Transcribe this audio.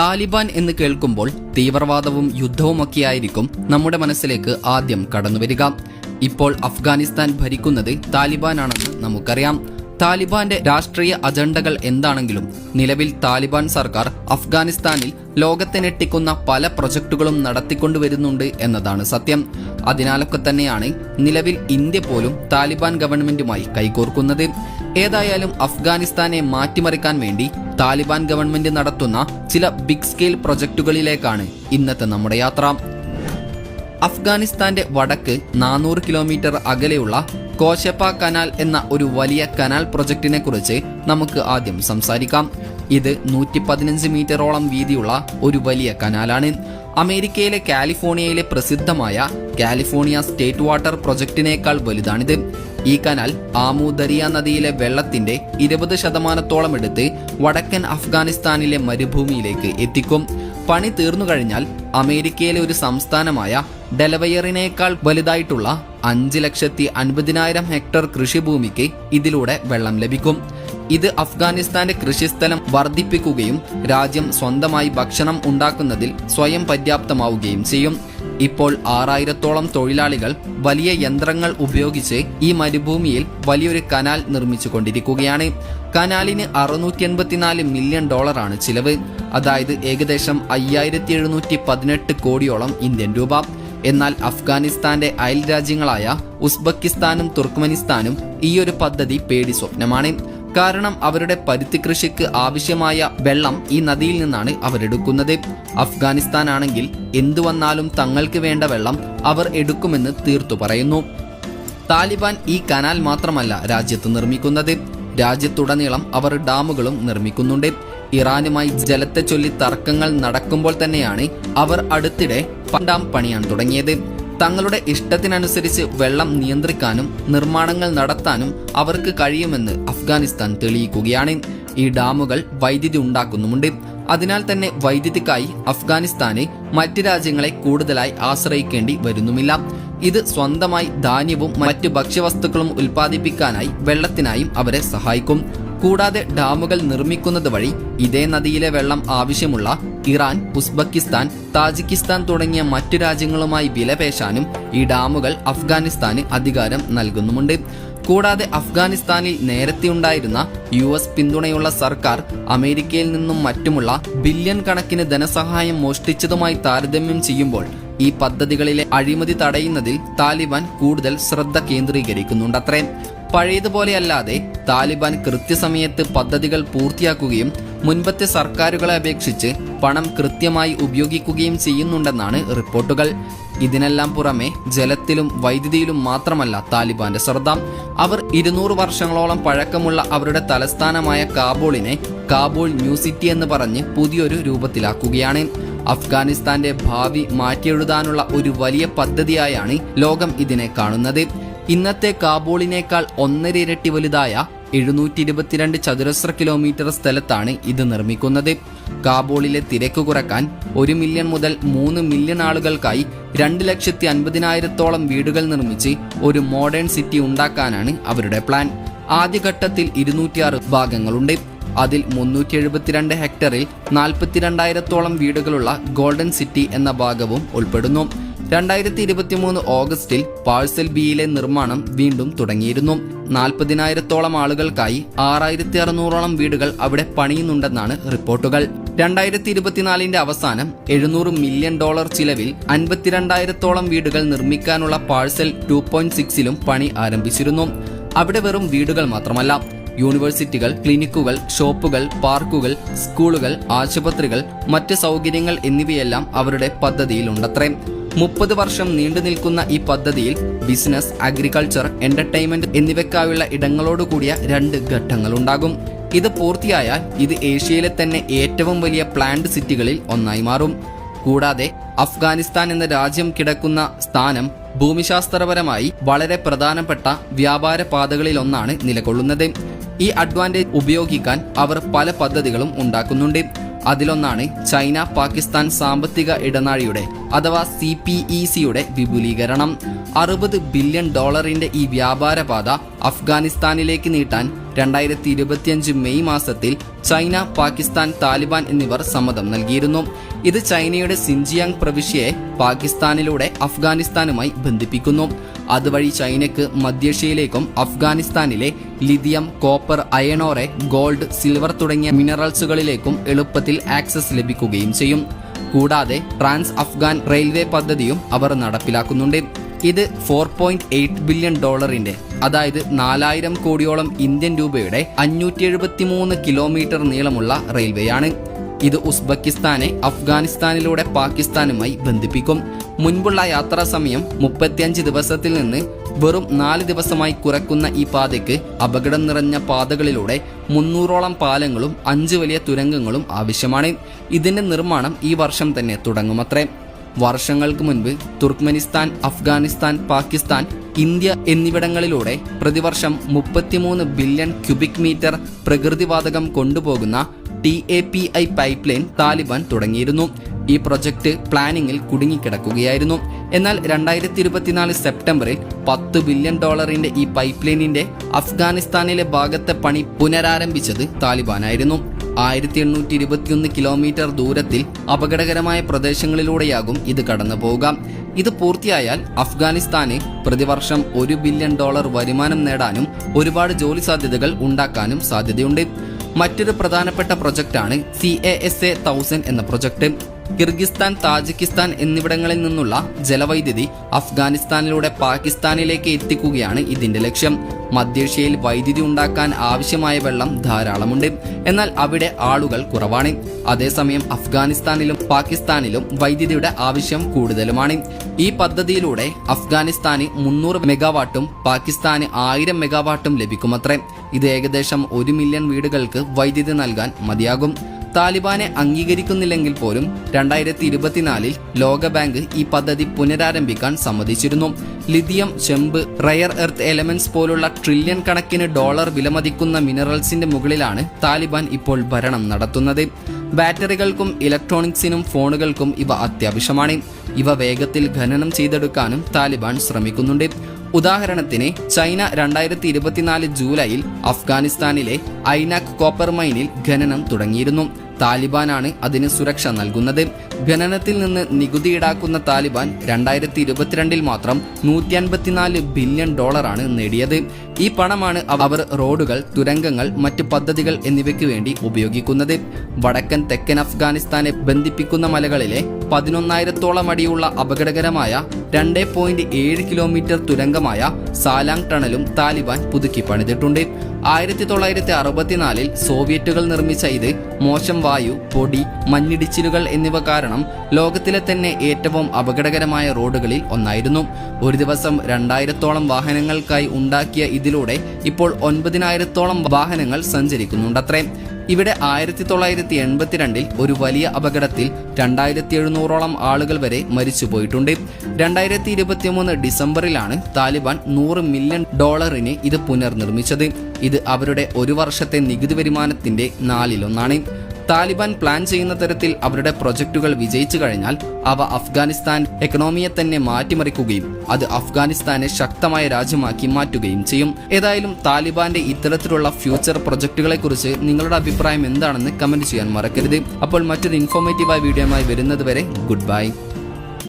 താലിബാൻ എന്ന് കേൾക്കുമ്പോൾ തീവ്രവാദവും യുദ്ധവുമൊക്കെയായിരിക്കും നമ്മുടെ മനസ്സിലേക്ക് ആദ്യം കടന്നുവരിക ഇപ്പോൾ അഫ്ഗാനിസ്ഥാൻ ഭരിക്കുന്നത് താലിബാനാണെന്ന് നമുക്കറിയാം. താലിബാന്റെ രാഷ്ട്രീയ അജണ്ടകൾ എന്താണെങ്കിലും നിലവിൽ താലിബാൻ സർക്കാർ അഫ്ഗാനിസ്ഥാനിൽ ലോകത്തെ ഞെട്ടിക്കുന്ന പല പ്രൊജക്ടുകളും നടത്തിക്കൊണ്ടുവരുന്നുണ്ട് എന്നതാണ് സത്യം. അതിനാലൊക്കെ തന്നെയാണ് നിലവിൽ ഇന്ത്യ പോലും താലിബാൻ ഗവൺമെന്റുമായി കൈകോർക്കുന്നത്. ഏതായാലും അഫ്ഗാനിസ്ഥാനെ മാറ്റിമറിക്കാൻ വേണ്ടി താലിബാൻ ഗവൺമെന്റ് നടത്തുന്ന ചില ബിഗ് സ്കെയിൽ പ്രൊജക്ടുകളിലേക്കാണ് ഇന്നത്തെ നമ്മുടെ യാത്ര. അഫ്ഗാനിസ്ഥാന്റെ വടക്ക് നാനൂറ് കിലോമീറ്റർ അകലെയുള്ള കോശപ്പ കനാൽ എന്ന ഒരു വലിയ കനാൽ പ്രൊജക്ടിനെ കുറിച്ച് നമുക്ക് ആദ്യം സംസാരിക്കാം. ഇത് നൂറ്റി പതിനഞ്ച് മീറ്ററോളം വീതിയുള്ള ഒരു വലിയ കനാലാണ്. അമേരിക്കയിലെ കാലിഫോർണിയയിലെ പ്രസിദ്ധമായ കാലിഫോർണിയ സ്റ്റേറ്റ് വാട്ടർ പ്രൊജക്ടിനേക്കാൾ വലുതാണിത്. ഈ കനാൽ ആമു ദരിയ നദിയിലെ വെള്ളത്തിന്റെ ഇരുപത് ശതമാനത്തോളം എടുത്ത് വടക്കൻ അഫ്ഗാനിസ്ഥാനിലെ മരുഭൂമിയിലേക്ക് എത്തിക്കും. പണി തീർന്നു കഴിഞ്ഞാൽ അമേരിക്കയിലെ ഒരു സംസ്ഥാനമായ ഡെലവയറിനേക്കാൾ വലുതായിട്ടുള്ള അഞ്ച് ലക്ഷത്തി അൻപതിനായിരം ഹെക്ടർ കൃഷിഭൂമിക്ക് ഇതിലൂടെ വെള്ളം ലഭിക്കും. ഇത് അഫ്ഗാനിസ്ഥാന്റെ കൃഷിസ്ഥലം വർദ്ധിപ്പിക്കുകയും രാജ്യം സ്വന്തമായി ഭക്ഷണം ഉണ്ടാക്കുന്നതിൽ സ്വയം പര്യാപ്തമാവുകയും ചെയ്യും. ഇപ്പോൾ ആറായിരത്തോളം തൊഴിലാളികൾ വലിയ യന്ത്രങ്ങൾ ഉപയോഗിച്ച് ഈ മരുഭൂമിയിൽ വലിയൊരു കനാൽ നിർമ്മിച്ചു കൊണ്ടിരിക്കുകയാണ് കനാലിന് അറുന്നൂറ്റി എൺപത്തിനാല് മില്യൺ ഡോളറാണ് ചിലവ്. അതായത് ഏകദേശം അയ്യായിരത്തി എഴുന്നൂറ്റി പതിനെട്ട് കോടിയോളം ഇന്ത്യൻ രൂപ. എന്നാൽ അഫ്ഗാനിസ്ഥാന്റെ അയൽ രാജ്യങ്ങളായ ഉസ്ബെക്കിസ്ഥാനും തുർക്ക്മെനിസ്ഥാനും ഈയൊരു പദ്ധതി പേടി സ്വപ്നമാണ്. കാരണം അവരുടെ പരുത്തി കൃഷിക്ക് ആവശ്യമായ വെള്ളം ഈ നദിയിൽ നിന്നാണ് അവരെടുക്കുന്നത്. അഫ്ഗാനിസ്ഥാൻ ആണെങ്കിൽ എന്തു വന്നാലും തങ്ങൾക്ക് വേണ്ട വെള്ളം അവർ എടുക്കുമെന്ന് തീർത്തു പറയുന്നു. താലിബാൻ ഈ കനാൽ മാത്രമല്ല രാജ്യത്ത് നിർമ്മിക്കുന്നത്. രാജ്യത്തുടനീളം അവർ ഡാമുകളും നിർമ്മിക്കുന്നുണ്ട്. ഇറാനുമായി ജലത്തെ ചൊല്ലി തർക്കങ്ങൾ നടക്കുമ്പോൾ തന്നെയാണ് അവർ അടുത്തിടെ പണ്ടാം പണിയാൻ തുടങ്ങിയത്. തങ്ങളുടെ ഇഷ്ടത്തിനനുസരിച്ച് വെള്ളം നിയന്ത്രിക്കാനും നിർമ്മാണങ്ങൾ നടത്താനും അവർക്ക് കഴിയുമെന്ന് അഫ്ഗാനിസ്ഥാൻ തെളിയിക്കുകയാണ്. ഈ ഡാമുകൾ വൈദ്യുതി ഉണ്ടാക്കുന്നുമുണ്ട്. അതിനാൽ തന്നെ വൈദ്യുതിക്കായി അഫ്ഗാനിസ്ഥാനെ മറ്റ് രാജ്യങ്ങളെ കൂടുതലായി ആശ്രയിക്കേണ്ടി വരുന്നുമില്ല. ഇത് സ്വന്തമായി ധാന്യവും മറ്റ് ഭക്ഷ്യവസ്തുക്കളും ഉൽപ്പാദിപ്പിക്കാനായി വെള്ളത്തിനായും അവരെ സഹായിക്കും. കൂടാതെ ഡാമുകൾ നിർമ്മിക്കുന്നത് വഴി ഇതേ നദിയിലെ വെള്ളം ആവശ്യമുള്ള ഇറാൻ ഉസ്ബക്കിസ്ഥാൻ താജിക്കിസ്ഥാൻ തുടങ്ങിയ മറ്റു രാജ്യങ്ങളുമായി വിലപേശാനും ഈ ഡാമുകൾ അഫ്ഗാനിസ്ഥാന് അധികാരം നൽകുന്നുമുണ്ട്. കൂടാതെ അഫ്ഗാനിസ്ഥാനിൽ നേരത്തെ ഉണ്ടായിരുന്ന യു എസ് പിന്തുണയുള്ള സർക്കാർ അമേരിക്കയിൽ നിന്നും മറ്റുമുള്ള ബില്യൺ കണക്കിന് ധനസഹായം മോഷ്ടിച്ചതുമായി താരതമ്യം ചെയ്യുമ്പോൾ ഈ പദ്ധതികളിലെ അഴിമതി തടയുന്നതിൽ താലിബാൻ കൂടുതൽ ശ്രദ്ധ കേന്ദ്രീകരിക്കുന്നുണ്ടത്രേ. പഴയതുപോലെയല്ലാതെ താലിബാൻ കൃത്യസമയത്ത് പദ്ധതികൾ പൂർത്തിയാക്കുകയും മുൻപത്തെ സർക്കാരുകളെ അപേക്ഷിച്ച് പണം കൃത്യമായി ഉപയോഗിക്കുകയും ചെയ്യുന്നുണ്ടെന്നാണ് റിപ്പോർട്ടുകൾ. ഇതിനെല്ലാം പുറമെ ജലത്തിലും വൈദ്യുതിയിലും മാത്രമല്ല താലിബാന്റെ ശ്രദ്ധ. അവർ ഇരുന്നൂറ് വർഷങ്ങളോളം പഴക്കമുള്ള അവരുടെ തലസ്ഥാനമായ കാബൂളിനെ കാബൂൾ ന്യൂ സിറ്റി എന്ന് പറഞ്ഞ് പുതിയൊരു രൂപത്തിലാക്കുകയാണ്. അഫ്ഗാനിസ്ഥാന്റെ ഭാവി മാറ്റിയെഴുതാനുള്ള ഒരു വലിയ പദ്ധതിയായാണ് ലോകം ഇതിനെ കാണുന്നത്. ഇന്നത്തെ കാബൂളിനേക്കാൾ ഒന്നര ഇരട്ടി വലുതായ എഴുന്നൂറ്റി ഇരുപത്തിരണ്ട് ചതുരശ്ര കിലോമീറ്റർ സ്ഥലത്താണ് ഇത് നിർമ്മിക്കുന്നത്. കാബൂളിലെ തിരക്ക് കുറയ്ക്കാൻ ഒരു മില്യൺ മുതൽ മൂന്ന് മില്യൺ ആളുകൾക്കായി രണ്ട് ലക്ഷത്തി അൻപതിനായിരത്തോളം വീടുകൾ നിർമ്മിച്ച് ഒരു മോഡേൺ സിറ്റി ഉണ്ടാക്കാനാണ് അവരുടെ പ്ലാൻ. ആദ്യഘട്ടത്തിൽ ഇരുന്നൂറ്റിയാറ് ഭാഗങ്ങളുണ്ട്. അതിൽ മുന്നൂറ്റി എഴുപത്തിരണ്ട് ഹെക്ടറിൽ നാൽപ്പത്തിരണ്ടായിരത്തോളം വീടുകളുള്ള ഗോൾഡൻ സിറ്റി എന്ന ഭാഗവും ഉൾപ്പെടുന്നു. രണ്ടായിരത്തി ഇരുപത്തിമൂന്ന് ഓഗസ്റ്റിൽ പാഴ്സൽ ബിയിലെ നിർമ്മാണം വീണ്ടും തുടങ്ങിയിരുന്നു. നാൽപ്പതിനായിരത്തോളം ആളുകൾക്കായി ആറായിരത്തി അറുന്നൂറോളം വീടുകൾ അവിടെ പണിയുന്നുണ്ടെന്നാണ് റിപ്പോർട്ടുകൾ. രണ്ടായിരത്തി ഇരുപത്തിനാലിന്റെ അവസാനം എഴുന്നൂറ് മില്യൺ ഡോളർ ചിലവിൽ അൻപത്തിരണ്ടായിരത്തോളം വീടുകൾ നിർമ്മിക്കാനുള്ള പാഴ്സൽ ടു പോയിന്റ് സിക്സിലും പണി ആരംഭിച്ചിരുന്നു. അവിടെ വെറും വീടുകൾ മാത്രമല്ല യൂണിവേഴ്സിറ്റികൾ ക്ലിനിക്കുകൾ ഷോപ്പുകൾ പാർക്കുകൾ സ്കൂളുകൾ ആശുപത്രികൾ മറ്റ് സൗകര്യങ്ങൾ എന്നിവയെല്ലാം അവരുടെ പദ്ധതിയിലുണ്ടത്രേ. മുപ്പത് വർഷം നീണ്ടു നിൽക്കുന്ന ഈ പദ്ധതിയിൽ ബിസിനസ് അഗ്രികൾച്ചർ എന്റർടൈൻമെന്റ് എന്നിവയ്ക്കായുള്ള ഇടങ്ങളോടുകൂടിയ രണ്ട് ഘട്ടങ്ങളുണ്ടാകും. ഇത് പൂർത്തിയായാൽ ഇത് ഏഷ്യയിലെ തന്നെ ഏറ്റവും വലിയ പ്ലാന്റ് സിറ്റികളിൽ ഒന്നായി മാറും. കൂടാതെ അഫ്ഗാനിസ്ഥാൻ എന്ന രാജ്യം കിടക്കുന്ന സ്ഥാനം ഭൂമിശാസ്ത്രപരമായി വളരെ പ്രധാനപ്പെട്ട വ്യാപാര പാതകളിലൊന്നാണ് നിലകൊള്ളുന്നത്. ഈ അഡ്വാന്റേജ് ഉപയോഗിക്കാൻ അവർ പല പദ്ധതികളും ഉണ്ടാക്കുന്നുണ്ട്. അതിലൊന്നാണ് ചൈന പാകിസ്ഥാൻ സാമ്പത്തിക ഇടനാഴിയുടെ അഥവാ സി പി ഇ സിയുടെ വിപുലീകരണം. അറുപത് ബില്യൺ ഡോളറിന്റെ ഈ വ്യാപാരപാത അഫ്ഗാനിസ്ഥാനിലേക്ക് നീട്ടാൻ രണ്ടായിരത്തി ഇരുപത്തിയഞ്ച് മെയ് മാസത്തിൽ ചൈന പാകിസ്ഥാൻ താലിബാൻ എന്നിവർ സമ്മതം നൽകിയിരുന്നു. ഇത് ചൈനയുടെ സിൻജിയാങ് പ്രവിശ്യയെ പാകിസ്ഥാനിലൂടെ അഫ്ഗാനിസ്ഥാനുമായി ബന്ധിപ്പിക്കുന്നു. അതുവഴി ചൈനയ്ക്ക് മധ്യേഷ്യയിലേക്കും അഫ്ഗാനിസ്ഥാനിലെ lithium copper iron ore gold silver തുടങ്ങിയ മിനറൽസുകളിലേക്കും എളുപ്പത്തിൽ ആക്സസ് ലഭിക്കുകയും ചെയ്യും. കൂടാതെ ട്രാൻസ് അഫ്ഗാൻ റെയിൽവേ പദ്ധതിയും അവർ നടപ്പിലാക്കുന്നുണ്ട്. ഇത് ഫോർ പോയിന്റ് എയ്റ്റ് ബില്യൺ ഡോളറിന്റെ അതായത് നാലായിരം കോടിയോളം ഇന്ത്യൻ രൂപയുടെ അഞ്ഞൂറ്റി എഴുപത്തി മൂന്ന് കിലോമീറ്റർ നീളമുള്ള റെയിൽവേയാണ്. ഇത് ഉസ്ബെക്കിസ്ഥാനെ അഫ്ഗാനിസ്ഥാനിലൂടെ പാകിസ്ഥാനുമായി ബന്ധിപ്പിക്കും. മുൻപുള്ള യാത്രാ സമയം മുപ്പത്തിയഞ്ച് ദിവസത്തിൽ നിന്ന് വെറും നാല് ദിവസമായി കുറക്കുന്ന ഈ പാതയ്ക്ക് അപകടം നിറഞ്ഞ പാതകളിലൂടെ മുന്നൂറോളം പാലങ്ങളും അഞ്ച് വലിയ തുരങ്കങ്ങളും ആവശ്യമാണ്. ഇതിന്റെ നിർമ്മാണം ഈ വർഷം തന്നെ തുടങ്ങുമത്രേ. വർഷങ്ങൾക്ക് മുൻപ് തുർക്ക്മെനിസ്ഥാൻ അഫ്ഗാനിസ്ഥാൻ പാകിസ്ഥാൻ ഇന്ത്യ എന്നിവിടങ്ങളിലൂടെ പ്രതിവർഷം മുപ്പത്തിമൂന്ന് ബില്യൺ ക്യൂബിക് മീറ്റർ പ്രകൃതിവാതകം കൊണ്ടുപോകുന്ന T A P I pipeline Taliban തുടങ്ങിയിരുന്നു. ഈ പ്രൊജക്ട് പ്ലാനിങ്ങിൽ കുടുങ്ങിക്കിടക്കുകയായിരുന്നു. എന്നാൽ രണ്ടായിരത്തി ഇരുപത്തിനാല് സെപ്റ്റംബറിൽ പത്ത് ബില്യൺ ഡോളറിന്റെ ഈ പൈപ്പ് ലൈനിന്റെ അഫ്ഗാനിസ്ഥാനിലെ ഭാഗത്തെ പണി പുനരാരംഭിച്ചത് താലിബാനായിരുന്നു. ആയിരത്തി എണ്ണൂറ്റി ഇരുപത്തിയൊന്ന് കിലോമീറ്റർ ദൂരത്തിൽ അപകടകരമായ പ്രദേശങ്ങളിലൂടെയാകും ഇത് കടന്നു പോവുക ഇത് പൂർത്തിയായാൽ അഫ്ഗാനിസ്ഥാന് പ്രതിവർഷം ഒരു ബില്യൺ ഡോളർ വരുമാനം നേടാനും ഒരുപാട് ജോലി സാധ്യതകൾ ഉണ്ടാക്കാനും സാധ്യതയുണ്ട്. മറ്റൊരു പ്രധാനപ്പെട്ട പ്രൊജക്റ്റാണ് C A S A thousand എന്ന പ്രൊജക്ട്. കിർഗിസ്ഥാൻ താജിക്കിസ്ഥാൻ എന്നിവിടങ്ങളിൽ നിന്നുള്ള ജലവൈദ്യുതി അഫ്ഗാനിസ്ഥാനിലൂടെ പാകിസ്ഥാനിലേക്ക് എത്തിക്കുകയാണ് ഇതിന്റെ ലക്ഷ്യം. മധ്യേഷ്യയിൽ വൈദ്യുതി ഉണ്ടാക്കാൻ ആവശ്യമായ വെള്ളം ധാരാളമുണ്ട്. എന്നാൽ അവിടെ ആളുകൾ കുറവാണ്. അതേസമയം അഫ്ഗാനിസ്ഥാനിലും പാകിസ്ഥാനിലും വൈദ്യുതിയുടെ ആവശ്യം കൂടുതലുമാണ്. ഈ പദ്ധതിയിലൂടെ അഫ്ഗാനിസ്ഥാന് മുന്നൂറ് മെഗാവാട്ടും പാകിസ്ഥാന് ആയിരം മെഗാവാട്ടും ലഭിക്കുമത്രേ. ഇത് ഏകദേശം ഒരു മില്യൺ വീടുകൾക്ക് വൈദ്യുതി നൽകാൻ മതിയാകും. താലിബാനെ അംഗീകരിക്കുന്നില്ലെങ്കിൽ പോലും രണ്ടായിരത്തി ഇരുപത്തിനാലിൽ ലോകബാങ്ക് ഈ പദ്ധതി പുനരാരംഭിക്കാൻ സമ്മതിച്ചിരുന്നു. ലിഥിയം ചെമ്പ് റയർ എർത്ത് എലമെന്റ്സ് പോലുള്ള ട്രില്യൺ കണക്കിന് ഡോളർ വിലമതിക്കുന്ന മിനറൽസിന്റെ മുകളിലാണ് താലിബാൻ ഇപ്പോൾ ഭരണം നടത്തുന്നത്. ബാറ്ററികൾക്കും ഇലക്ട്രോണിക്സിനും ഫോണുകൾക്കും ഇവ അത്യാവശ്യമാണ്. ഇവ വേഗത്തിൽ ഖനനം ചെയ്തെടുക്കാനും താലിബാൻ ശ്രമിക്കുന്നുണ്ട്. ഉദാഹരണത്തിന് ചൈന രണ്ടായിരത്തി ഇരുപത്തിനാല് ജൂലൈയിൽ അഫ്ഗാനിസ്ഥാനിലെ ഐനാക് കോപ്പർ മൈനിൽ ഖനനം തുടങ്ങിയിരുന്നു. താലിബാനാണ് അതിന് സുരക്ഷ നൽകുന്നത്. ഖനനത്തിൽ നിന്ന് നികുതി ഈടാക്കുന്ന താലിബാൻ രണ്ടായിരത്തി ഇരുപത്തിരണ്ടിൽ മാത്രം നൂറ്റി അൻപത്തിനാല് ബില്യൺ ഡോളറാണ് നേടിയത്. ഈ പണമാണ് അവർ റോഡുകൾ തുരങ്കങ്ങൾ മറ്റ് പദ്ധതികൾ എന്നിവയ്ക്ക് വേണ്ടി ഉപയോഗിക്കുന്നത്. വടക്കൻ തെക്കൻ അഫ്ഗാനിസ്ഥാനെ ബന്ധിപ്പിക്കുന്ന മലകളിലെ പതിനൊന്നായിരത്തോളം അടിയുള്ള അപകടകരമായ രണ്ട് പോയിന്റ് ഏഴ് കിലോമീറ്റർ തുരങ്കമായ സാലാങ് ടണലും താലിബാൻ പുതുക്കി പണിതിട്ടുണ്ട്. ആയിരത്തി തൊള്ളായിരത്തി അറുപത്തിനാലിൽ സോവിയറ്റുകൾ നിർമ്മിച്ച ഇത് മോശം വായു പൊടി മഞ്ഞിടിച്ചിലുകൾ എന്നിവ കാരണം ലോകത്തിലെ തന്നെ ഏറ്റവും അപകടകരമായ റോഡുകളിൽ ഒന്നായിരുന്നു. ഒരു ദിവസം രണ്ടായിരത്തോളം വാഹനങ്ങൾക്കായി ഉണ്ടാക്കിയ ഇതിലൂടെ ഇപ്പോൾ ഒൻപതിനായിരത്തോളം വാഹനങ്ങൾ സഞ്ചരിക്കുന്നുണ്ടത്രേ. ഇവിടെ ആയിരത്തി തൊള്ളായിരത്തി എൺപത്തിരണ്ടിൽ ഒരു വലിയ അപകടത്തിൽ രണ്ടായിരത്തി എഴുന്നൂറോളം ആളുകൾ വരെ മരിച്ചുപോയിട്ടുണ്ട്. രണ്ടായിരത്തി ഇരുപത്തിമൂന്ന് ഡിസംബറിലാണ് താലിബാൻ നൂറ് മില്യൺ ഡോളറിന് ഇത് പുനർനിർമ്മിച്ചത്. ഇത് അവരുടെ ഒരു വർഷത്തെ നികുതി വരുമാനത്തിന്റെ നാലിലൊന്നാണ്. താലിബാൻ പ്ലാൻ ചെയ്യുന്ന തരത്തിൽ അവരുടെ പ്രൊജക്ടുകൾ വിജയിച്ചു കഴിഞ്ഞാൽ അവ അഫ്ഗാനിസ്ഥാൻ എക്കണോമിയെ തന്നെ മാറ്റിമറിക്കുകയും അത് അഫ്ഗാനിസ്ഥാനെ ശക്തമായ രാജ്യമാക്കി മാറ്റുകയും ചെയ്യും. ഏതായാലും താലിബാന്റെ ഇത്തരത്തിലുള്ള ഫ്യൂച്ചർ പ്രൊജക്ടുകളെ കുറിച്ച് നിങ്ങളുടെ അഭിപ്രായം എന്താണെന്ന് കമന്റ് ചെയ്യാൻ മറക്കരുത്. അപ്പോൾ മറ്റൊരു ഇൻഫോർമേറ്റീവായ വീഡിയോയുമായി വരുന്നത് വരെ ഗുഡ് ബൈ